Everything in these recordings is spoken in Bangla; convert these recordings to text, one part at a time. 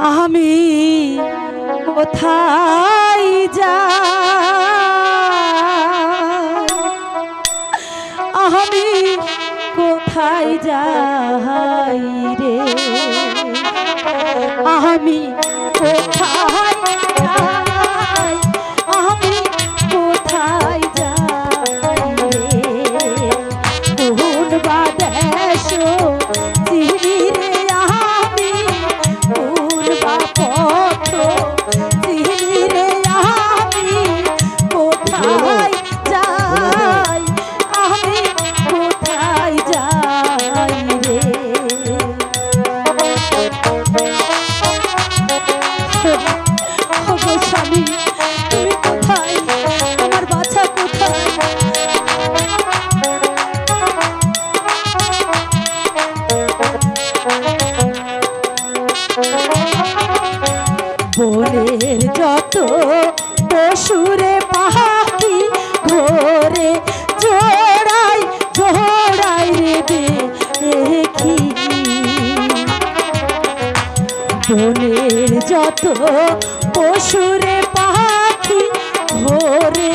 আমি কোথায় যা আমি কোথায় যাই রে? আমি কোথায় পশুরে পাখি ঘরে জোড়াই জোড়াই রে দেখি। বনের যত পশুরে পাখি ঘরে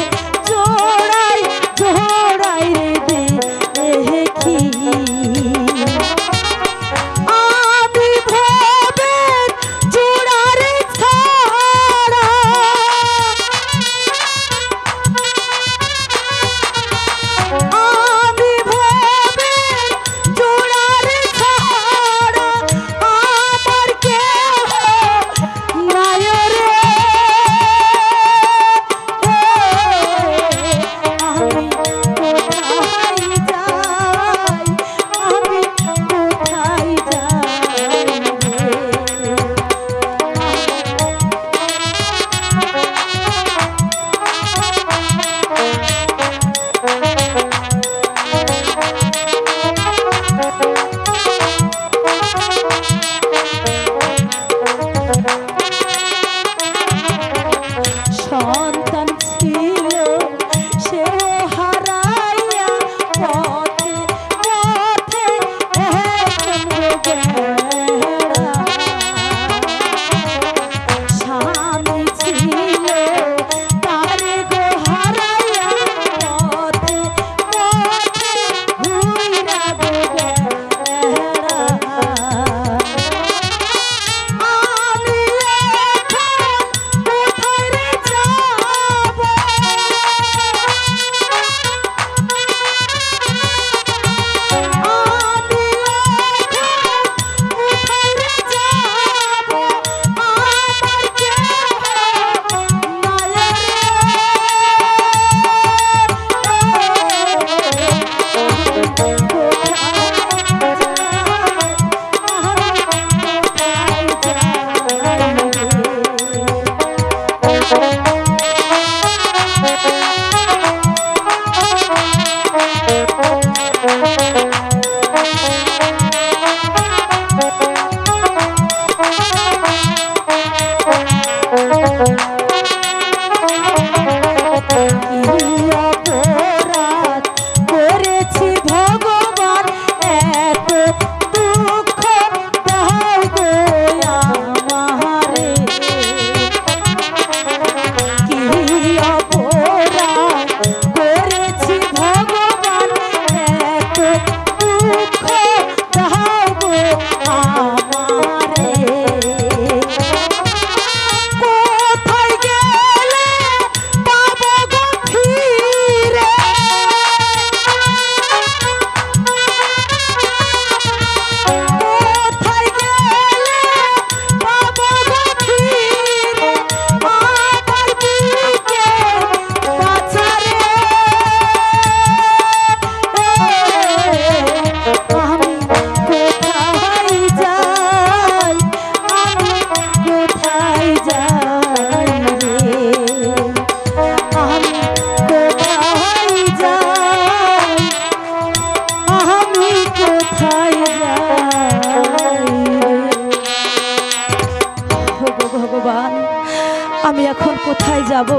যাব